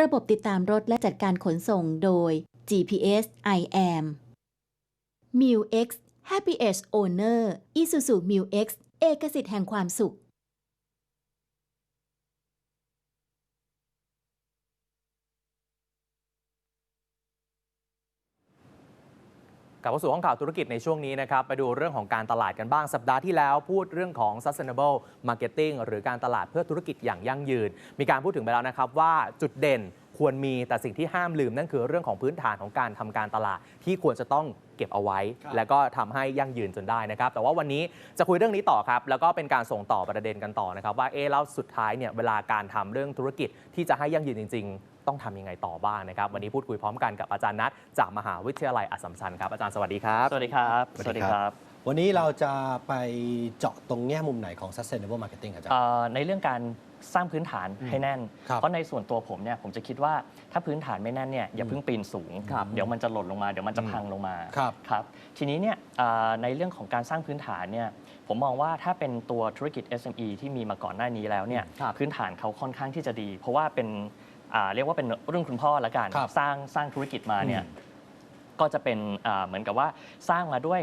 ระบบติดตามรถและจัดการขนส่งโดย GPS I am Mu-X Happy Edge Owner Isuzu Mu-X เอกสิทธิ์แห่งความสุข กลับเข้าสู่ห้องข่าวธุรกิจในช่วงนี้นะครับ ไปดูเรื่องของการตลาดกันบ้างสัปดาห์ที่แล้วพูดเรื่องของ sustainable marketing หรือการตลาดเพื่อธุรกิจอย่างยั่งยืน มีการพูดถึงไปแล้วนะครับว่าจุดเด่นควรมีแต่สิ่งที่ห้ามลืมนั่นคือเรื่องของพื้นฐานของการทำการตลาดที่ควรจะต้องเก็บเอาไว้ แล้วก็ทำให้ยั่งยืนจนได้นะครับ แต่ว่าวันนี้จะคุยเรื่องนี้ต่อครับ แล้วก็เป็นการส่งต่อประเด็นกันต่อนะครับ ว่าเอ๊ะแล้วสุดท้ายเนี่ยเวลาการทำเรื่องธุรกิจที่จะให้ยั่งยืนจริงๆ ต้องทำยังไงต่อบ้างนะครับ วันนี้พูดคุยพร้อมกันกับอาจารย์นัทจากมหาวิทยาลัยอัสสัมชัญครับอาจารย์สวัสดีครับ สวัสดีครับ สวัสดีครับ วันนี้เราจะไปเจาะตรงแง่มุมไหนของ sustainable marketing อาจารย์ เอ่อในเรื่องการสร้างพื้นฐานให้แน่น ครับเพราะในส่วนตัวผมเนี่ยผมจะคิดว่าถ้าพื้นฐานไม่แน่นเนี่ยอย่าเพิ่งปีนสูง ครับเดี๋ยวมันจะหล่นลงมาเดี๋ยวมันจะพังลงมาครับครับทีนี้เนี่ยเอ่อในเรื่องของการสร้างพื้นฐานเนี่ยผมมองว่าถ้าเป็นตัวธุรกิจ SME ที่มีมาก่อนหน้านี้แล้วเนี่ยครับ พื้นฐานเขาค่อนข้างที่จะดี เพราะว่าเป็นอ่า เรียกว่าเป็นรุ่นคุณพ่อละกัน ครับสร้างสร้างธุรกิจมาเนี่ยอืมก็จะเป็นอ่าเหมือนกับว่าสร้างมาด้วย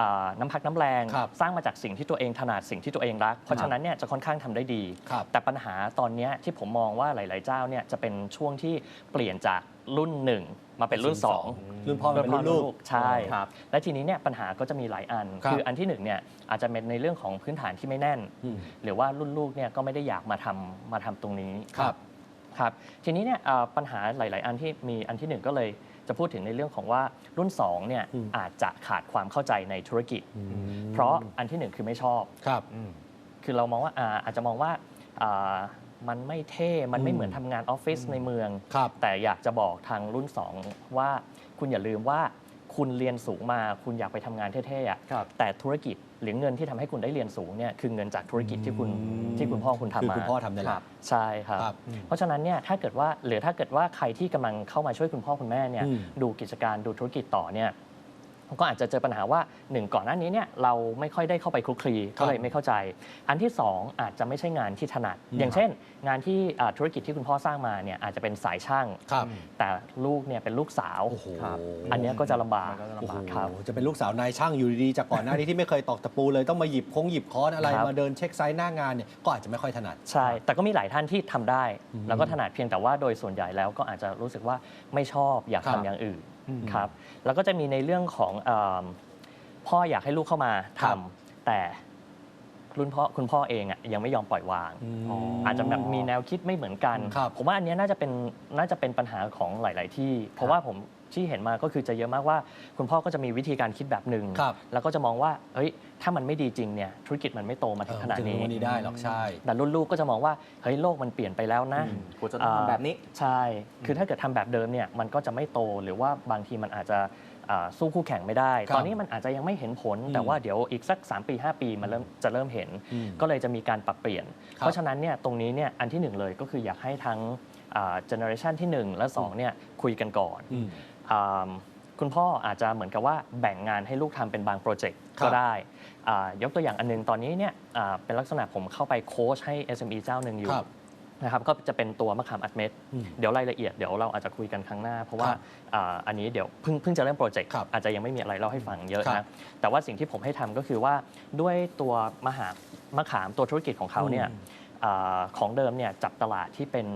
อ่าน้ำพักน้ำแรง ครับสร้างมาจากสิ่งที่ตัวเองถนัดสิ่งที่ตัวเองรัก เพราะฉะนั้นเนี่ยจะค่อนข้างทำได้ดี ครับแต่ปัญหาตอนเนี้ยที่ผมมองว่าหลาย ๆ เจ้าเนี่ยจะเป็นช่วงที่เปลี่ยนจากรุ่นหนึ่งมาเป็นรุ่นสอง รุ่นพ่อมาเป็นรุ่นลูก ใช่ครับและทีนี้เนี่ยปัญหาก็จะมีหลายอันครับออันที่หนึ่งเนี่ยอาจจะเป็นในเรื่องของพื้นฐานที่ไม่แน่น อืมหรือว่ารุ่นลูกเนี่ยก็ไม่ได้อยากมาทำมาทำตรงนี้ครับ ครับทีนี้เนี่ยเอ่อปัญหาหลาย ๆ อันที่มีอันที่หนึ่งก็เลยจะพูดถึงในเรื่องของว่ารุ่น2เนี่ยอืมอาจจะขาดความเข้าใจในธุรกิจ เพราะอันที่หนึ่งคือไม่ชอบครับคือเรามองว่าอาอาจจะมองว่าอ่ามันไม่เท่ มันไม่อืมเหมือนทำงานออฟฟิศในเมืองครับแต่อยากจะบอกทางรุ่น 2 ว่าคุณอย่าลืมว่า คุณเรียนสูงมา คุณอยากไปทำงานเท่ๆอะครับแต่ธุรกิจหรือเงินที่ทำให้คุณได้เรียนสูงเนี่ยคือเงินจากธุรกิจที่คุณอืม ที่คุณพ่อคุณทำคือมาคุณพ่อทำได้แหครัละบ ใช่ครับ ครับ เพราะฉะนั้นเนี่ยถ้าเกิดว่าหรือถ้าเกิดว่าใครที่กำลังเข้ามาช่วยคุณพ่อคุณแม่เนี่ยอืม ดูกิจการดูธุรกิจต่อเนี่ย ก็อาจจะเจอปัญหาว่าหนึ่งก่อนหน้านี้เนี่ยเราไม่ค่อยได้เข้าไปคลุกคลีก็เลยไม่เข้าใจ อันที่สองอาจจะไม่ใช่งานที่ถนัดอืมอย่างเช่น งานที่อ่าธุรกิจที่คุณพ่อสร้างมาเนี่ยอาจจะเป็นสายช่างครับแต่ลูกเนี่ยเป็นลูกสาวโอ้โหครับอันเนี้ยก็จะลำบากมันก็จะโอ้ลำโหบากครับจะเป็นลูกสาวนายช่างอยู่ดีๆจากก่อนหน้านี้ที่ไม่เคยตอกตะปูเลยต้องมาหยิบคงหยิบค้อนอะไรครับมาเดินเช็คไซส์หน้างานเนี่ยก็อาจจะไม่ค่อยถนัดใช่แต่ก็มีหลายท่านที่ทำได้อืมแล้วก็ถนัดเพียงแต่ว่าโดยส่วนใหญ่แล้วก็อาจจะรู้สึกว่าไม่ชอบอยากครับทำอย่างอื่นอืมครับแล้วก็จะมีในเรื่องของเอมพ่ออยากให้ลูกเข้ามาครัทำบ แต่รุ่นพ่อคุณพ่อเองอะยังไม่ยอมปล่อยวางมอาจจะแบบมีแนวคิดไม่เหมือนกัน ครับผมว่าอันเนี้ยน่าจะเป็นน่าจะเป็นปัญหาของหลาย ๆ ที่ เพราะว่าผม ที่เห็นมาก็คือจะเยอะมากว่า คุณพ่อก็จะมีวิธีการคิดแบบหนึ่งครับแล้วก็จะมองว่าเฮ้ยถ้ามันไม่ดีจริงเนี่ยธุรกิจมันไม่โตมาถึงขนาดเออมัจะนี้ถึงวันนี้ได้หรอกใช่แต่รุ่นลูกก็จะมองว่าเฮ้ยโลกมันเปลี่ยนไปแล้วนะอืมควรจะต้องทำแบบนี้ ใช่ คือถ้าเกิดทำแบบเดิมเนี่ยมันก็จะไม่โตหรือว่าบางทีมันอาจจะอ่าสู้คู่แข่งไม่ได้ ครับตอนนี้มันอาจจะยังไม่เห็นผล อืมแต่ว่าเดี๋ยวอีกสัก 3 ปี 5 ปีมันเริ่มจะเริ่มเห็น อืมก็เลยจะมีการปรับเปลี่ยน ครับ เพราะฉะนั้นเนี่ยตรงนี้เนี่ยอันที่หนึ่งเลยก็คืออยากให้ทั้งเจเนอเรชันที่ 1 และ2เนี่ยคุยกันก่อน อืมอ่า คุณพ่ออาจจะเหมือนกับว่าแบ่งงานให้ลูกทำเป็นบางโปรเจกต์ครับก็ได้อ่ายกตัวอย่างอันหนึงตอนนี้เนี่ยอ่าเป็นลักษณะผมเข้าไปโค้ชให้ SME เจ้าหนึ่งอยู่ครับนะครับก็จะเป็นตัวมะขามอัดเม็ดอืมเดี๋ยวรายละเอียดเดี๋ยวเราอาจจะคุยกันครั้งหน้า เพราะว่าครับอ่าอันนี้เดี๋ยวเพิ่งเพิ่งจะเริ่มโปรเจกต์ครับอาจจะยังไม่มีอะไรเล่าให้ฟังเยอะครันะบแต่ว่าสิ่งที่ผมให้ทำก็คือว่าด้วยตัวมหามะขามตัวธุรกิจของเขาเนี่ยอืมอา ของเดิมเนี่ยจับตลาดที่เป็น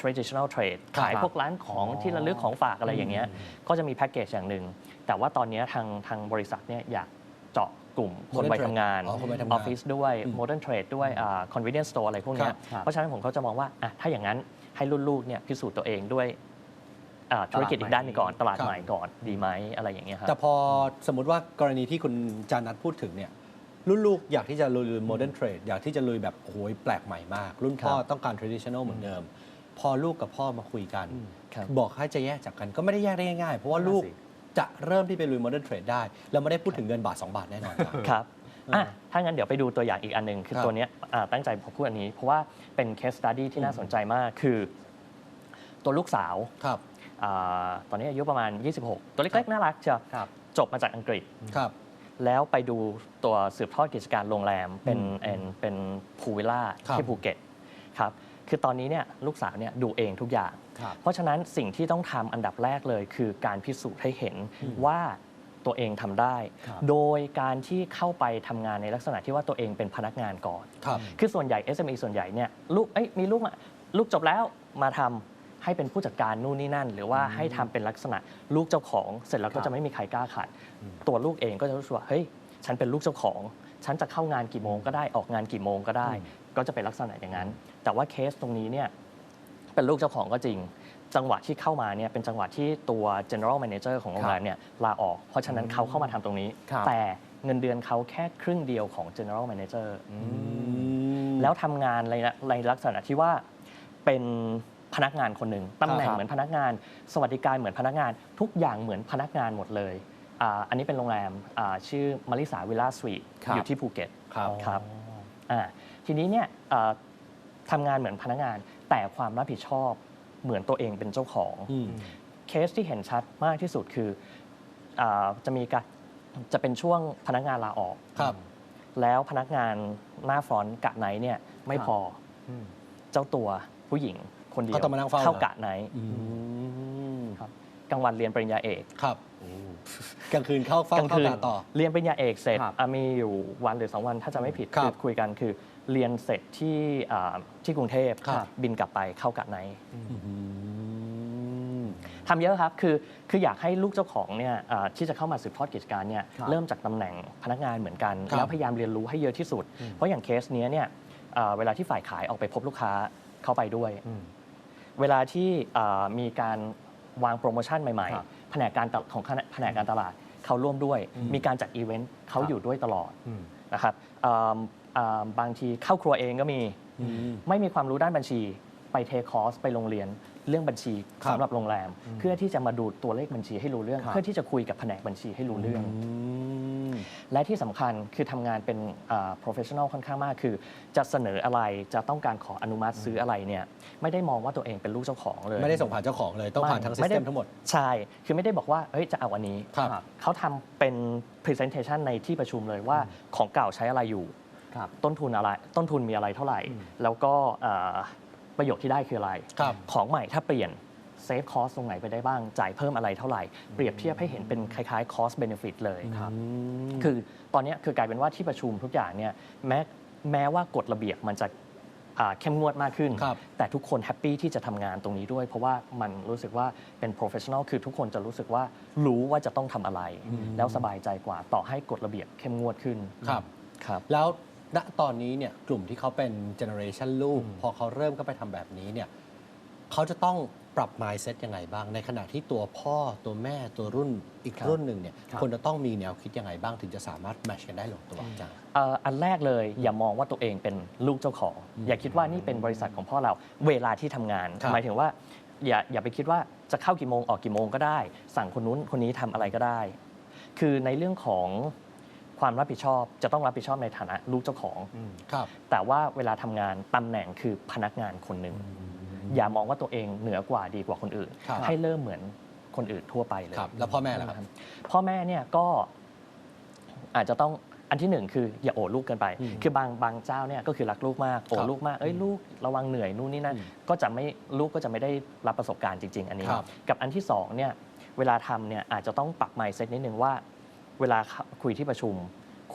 traditional trade ครับขายพวกร้านของที่ระลึกของฝากอะไรอย่างเงี้ยก็จะมีแพ็กเกจอย่างหนึ่ง แต่ว่าตอนนี้ทางทางบริษัทเนี่ยอยากเจาะกลุ่มคน Modern วัย trade ทำงานอ๋อคนวัยทำงานออฟฟิศด้วยอืม modern trade ด้วยอ่า convenience store อะไรพวกเนี้ยครับเพราะฉะนั้นผมก็จะมองว่าอะถ้าอย่างนั้นให้รุ่นลูกเนี่ยพิสูจน์ตัวเองด้วยอ่าธุรกิจอีกด้านหนึงก่อน ตลาดครับใหม่ก่อนดีไหมอะไรอย่างเงี้ยครับแต่พอสมมติว่ากรณีที่คุณจานัทพูดถึงเนี่ย รุ่นลูกอยากที่จะลุยโมเดิร์นเทรดอยากที่จะลุยแบบโอ้โหแปลกใหม่มาก รุ่นพ่อครับต้องการ traditional เหมือนเดิม พอลูกกับพ่อมาคุยกันครับบอกให้จะแยกจากกันก็ไม่ได้แยกได้ง่ายๆ เพราะว่าลูกนั่นสิจะเริ่มที่ไปลุยโมเดิร์นเทรดได้แล้วไม่ได้พูดถึงเงินบาท 2 บาทแน่นอนครับครับอ่าอะถ้างั้นเดี๋ยวไปดูตัวอย่างอีกอันหนึ่งคือครับตัวเนี้ยอ่าตั้งใจผมพูดอันนี้ เพราะว่าเป็น case study ที่น่าสนใจมากคือ ตัวลูกสาวครับอาตอนนี้อายุประมาณ 26 ตัวเล็กๆน่ารักเชียวครับจบมาจากอังกฤษครับ แล้วไปดูตัวสืบทอดกิจการโรงแรมเป็นอืมเป็นเป็นพูวิลล่าครับที่ภูเก็ตครับคือตอนนี้เนี่ยลูกสาวเนี่ยดูเองทุกอย่างครับเพราะฉะนั้นสิ่งที่ต้องทำอันดับแรกเลย คือการพิสูจน์ให้เห็นว่าตัวเองทำได้ครับโดยการที่เข้าไปทำงานในลักษณะที่ว่าตัวเองเป็นพนักงานก่อนครับคือส่วนใหญ่ SME ส่วนใหญ่เนี่ยลูกเอ้ยมีลูกมาลูกจบแล้วมาทำ ให้เป็นผู้จัดการนู่นนี่นั่น หรือว่าให้ทำเป็นลักษณะลูกเจ้าของ เสร็จแล้วครัก็บจะไม่มีใครกล้าขัด ตัวลูกเองก็จะรู้สึกว่าเฮ้ยฉันเป็นลูกเจ้าของ ฉันจะเข้างานกี่โมงก็ได้ออกงานกี่โมงก็ได้ ก็จะเป็นลักษณะอย่างนั้น แต่ว่าเคสตรงนี้เนี่ยเป็นลูกเจ้าของก็จริง จังหวะที่เข้ามาเนี่ยเป็นจังหวะที่ตัว general manager ของโรงแรมเนี่ยลาออก เพราะฉะนั้นเขาเข้ามาทำตรงนี้ครับแต่เงินเดือนเขาแค่ครึ่งเดียวของ general manager อือืมมแล้วทำงานในในลักษณะที่ว่าเป็น พนักงานคนหนึ่งตำแหน่งครับเหมือนพนักงาน สวัสดิการเหมือนพนักงาน ทุกอย่างเหมือนพนักงานหมดเลยอ่าอันนี้เป็นโรงแรมอ่าชื่อมาริสาวิลล่าสวีทครับอยู่ที่ภูเก็ตครับครับอ่าทีนี้เนี่ยเอ่อทำงานเหมือนพนักงาน แต่ความรับผิดชอบเหมือนตัวเองเป็นเจ้าของอืมเคสที่เห็นชัดมากที่สุดคืออาจะมีการจะเป็นช่วงพนักงานลาออกครับ แล้วพนักงานหน้าฟรอนต์กะไนท์เนี่ยไม่ครับพออมเจ้าตัวผู้หญิง คนเดียวก็ต้องมานั่งเฝ้าเข้ากะไนท์อืมครับกลางวันเรียนปริญญาเอกครับกลางคืนเข้าเฝ้ากลางเข้าคืนกะต่อ เรียนปริญญาเอกเสร็จครับอะมีอยู่วันหรือสองวันถ้าจะไม่ผิดครับคุยกันคือเรียนเสร็จที่อ่าที่กรุงเทพครับบินกลับไปเข้ากะไนท์อืมทำเยอะครับ คือ คืออยากให้ลูกเจ้าของเนี่ยอ่าที่จะเข้ามาสืบทอดกิจการเนี่ยครับเริ่มจากตำแหน่งพนักงานเหมือนกันครับแล้วพยายามเรียนรู้ให้เยอะที่สุด เพราะอย่างเคสเนี้ยเนี่ยอ่าเวลาที่ฝ่ายขายออกไปพบลูกค้าเข้าไปด้วยอืม เวลาที่อ่ามีการวางโปรโมชั่นใหม่ครับๆแผนกการตลของแผนกการตลาดเขาร่วมด้วย มีการจัดอีเวนต์เขาครับอยู่ด้วยตลอดอืมนะครับอ่าอ่าบางทีเข้าครัวเองก็มีอืมไม่มีความรู้ด้านบัญชีไปเทคคอร์สไปโรงเรียน เรื่องบัญชีครับสำหรับโรงแรม เพื่อที่จะมาดูตัวเลขบัญชีให้รู้เรื่อง ครับ เพื่อที่จะคุยกับแผนกบัญชีให้รู้เรื่องอืมและที่สำคัญคือทำงานเป็นอ่า professional ค่อนข้างมาก คือ จะเสนออะไรจะต้องการขออนุมัติซื้ออะไรเนี่ยไม่ได้มองว่าตัวเองเป็นลูกเจ้าของเลย ไม่ได้ส่งผ่านเจ้าของเลย ต้องผ่านทางซิไม่สได้เต็มทั้งหมด ใช่ คือไม่ได้บอกว่า เฮ้ย จะเอาอันนี้ ครับ เขาทำเป็น presentation ในที่ประชุมเลยว่าของเก่าใช้อะไรอยู่ ครับ ต้นทุนอะไร ต้นทุนมีอะไรเท่าไหร่อืมแล้วก็เอ่อ ประโยชน์ที่ได้คืออะไร ครับ ของใหม่ถ้าเปลี่ยนเซฟคอสตรงไหนไปได้บ้าง จ่ายเพิ่มอะไรเท่าไหร่ เปรียบเทียบให้เห็นเป็นคล้ายๆ cost benefit เลยครับ คือตอนเนี้ยคือกลายเป็นว่าที่ประชุมทุกอย่างเนี่ยแม้แม้ว่ากฎระเบียบมันจะอ่าเข้มงวดมากขึ้น ครับ แต่ทุกคนแฮปปี้ที่จะทำงานตรงนี้ด้วย เพราะว่ามันรู้สึกว่าเป็น professional คือทุกคนจะรู้สึกว่ารู้ว่าจะต้องทำอะไร แล้วสบายใจกว่าต่อให้กฎระเบียบเข้มงวดขึ้นครับ ครับ แล้ว ณตอนนี้เนี่ยกลุ่มที่เขาเป็นเจเนอเรชันลูกอืมพอเขาเริ่มก็ไปทำแบบนี้เนี่ยเขาจะต้องปรับ mindset ยังไงบ้าง ในขณะที่ตัวพ่อตัวแม่ตัวรุ่นอีกครับรุ่นหนึ่งเนี่ยครับ ควรจะต้องมีแนวคิดยังไงบ้างถึงจะสามารถแมชกันได้ลงตัวอาจารย์ เอ่ออันแรกเลยอย่ามองว่าตัวเองเป็นลูกเจ้าของ อย่าคิดว่านี่เป็นบริษัทของพ่อเราเวลาที่ทำงาน ครับหมายถึงว่าอย่าอย่าไปคิดว่าจะเข้ากี่โมงออกกี่โมงก็ได้ สั่งคนนู้นคนนี้ทำอะไรก็ได้ คือในเรื่องของ ความรับผิดชอบจะต้องรับผิดชอบในฐานะลูกเจ้าของอืมครับ แต่ว่าเวลาทำงานตำแหน่งคือพนักงานคนหนึ่ง อย่ามองว่าตัวเองเหนือกว่าดีกว่าคนอื่น ครับให้เริ่มเหมือนคนอื่นทั่วไปเลยครับแล้วพ่อแม่ล่ะครับ พ่อแม่เนี่ยก็อาจจะต้องอันที่หนึ่งคืออย่าโอดลูกเกินไป อืมคือบางบางเจ้าเนี่ยก็คือรักลูกมากโอครัดบลูกมากเอ้ยลูกระวังเหนื่อยนู่นนี่นั่นอืมก็จะไม่ลูกก็จะไม่ได้รับประสบการณ์จริง ๆ อันนี้ ครับ กับอันที่สองเนี่ยเวลาทำเนี่ยอาจจะต้องปรับ mindset นิดนึงว่า เวลาคุยที่ประชุม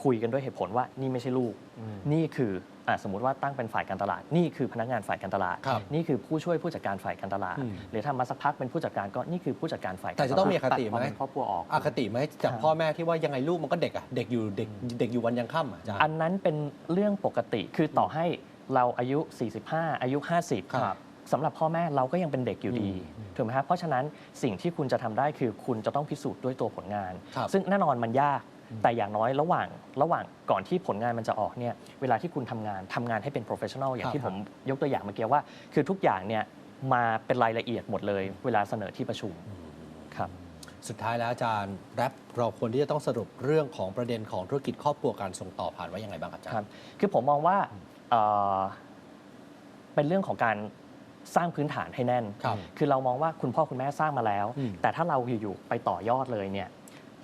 คุยกันด้วยเหตุผลว่านี่ไม่ใช่ลูกอืมนี่คืออะสมมติว่าตั้งเป็นฝ่ายการตลาด นี่คือพนักงานฝ่ายการตลาดครับนี่คือผู้ช่วยผู้จัดการฝ่ายการตลาดอืมหรือถ้ามาสักพักเป็นผู้จัดการก็นี่คือผู้จัดการฝ่ายการแต่จะต้องมีอคติไหมตัดความเป็นครอบครัวออกอคติไหมจากพ่อแม่ที่ว่ายังไงลูกมันก็เด็กอะเด็กอยู่เด็กเด็กอยู่วันยังค่ำอะอาจารย์อันนั้นเป็นเรื่องปกติคือต่อให้เราอายุ 45 อายุ 50ครับ สำหรับพ่อแม่เราก็ยังเป็นเด็กอยู่ดีถูกไหมครับเพราะฉะนั้นสิ่งที่คุณจะทำได้คือคุณจะต้องพิสูจน์ด้วยตัวผลงานครับซึ่งแน่นอนมันยาก แต่อย่างน้อยระหว่างระหว่างก่อนที่ผลงานมันจะออกเนี่ยเวลาที่คุณทำงานทำงานให้เป็น professional อย่างที่ผมยกตัวอย่างเมื่อกี้ว่า คือทุกอย่างเนี่ยมาเป็นรายละเอียดหมดเลย เวลาเสนอที่ประชุมครับสุดท้ายแล้วอาจารย์แรปเราควรที่จะต้องสรุปเรื่องของประเด็นของธุรกิจครอบครัวการส่งต่อผ่านว่ายังไงบ้างครับอาจารครับย์คือผมมองว่าเอ่อเป็นเรื่องของการ สร้างพื้นฐานให้แน่นครับคือเรามองว่าคุณพ่อคุณแม่สร้างมาแล้วอืมแต่ถ้าเราอยู่ๆไปต่อยอดเลยเนี่ย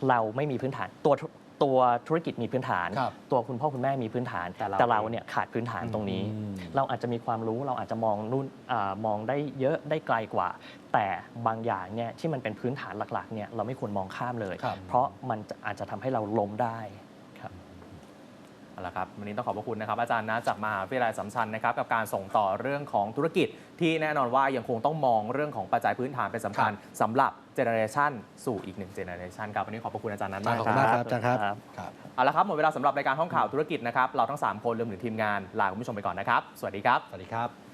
เราไม่มีพื้นฐานตัวตัวธุรกิจมีพื้นฐานครับตัวคุณพ่อคุณแม่มีพื้นฐาน แต่เราแต่เราเนี่ยขาดพื้นฐานตรงนี้อืมเราอาจจะมีความรู้เราอาจจะมองนู่นอามองได้เยอะได้ไกลกว่า แต่บางอย่างเนี่ยที่มันเป็นพื้นฐานหลักๆเนี่ยเราไม่ควรมองข้ามเลยครับเพราะมันจะอาจจะทำให้เราล้มได้ครับ เอาละครับวันนี้ต้องขอบพระคุณนะครับอาจารย์นะจากมหาวิทยาลัยสัมชัญนะครับกับการส่งต่อเรื่องของธุรกิจ ที่แน่นอนว่ายังคงต้องมองเรื่องของปัจจัยพื้นฐานเป็นสำคัญสำหรับเจเนอเรชันสู่อีกหนึ่งเจเนอเรชันครับวันนี้ขอบพระคุณอาจารย์นั้นมากขอบคุณมากครับอาจารย์ครับครับครับเอาละครับหมดเวลาสำหรับรายการห้องข่าวธุรกิจนะครับเราทั้งสามคนรวมถึงทีมงานลาคุณผู้ชมไปก่อนนะครับ สวัสดีครับสวัสดีครับ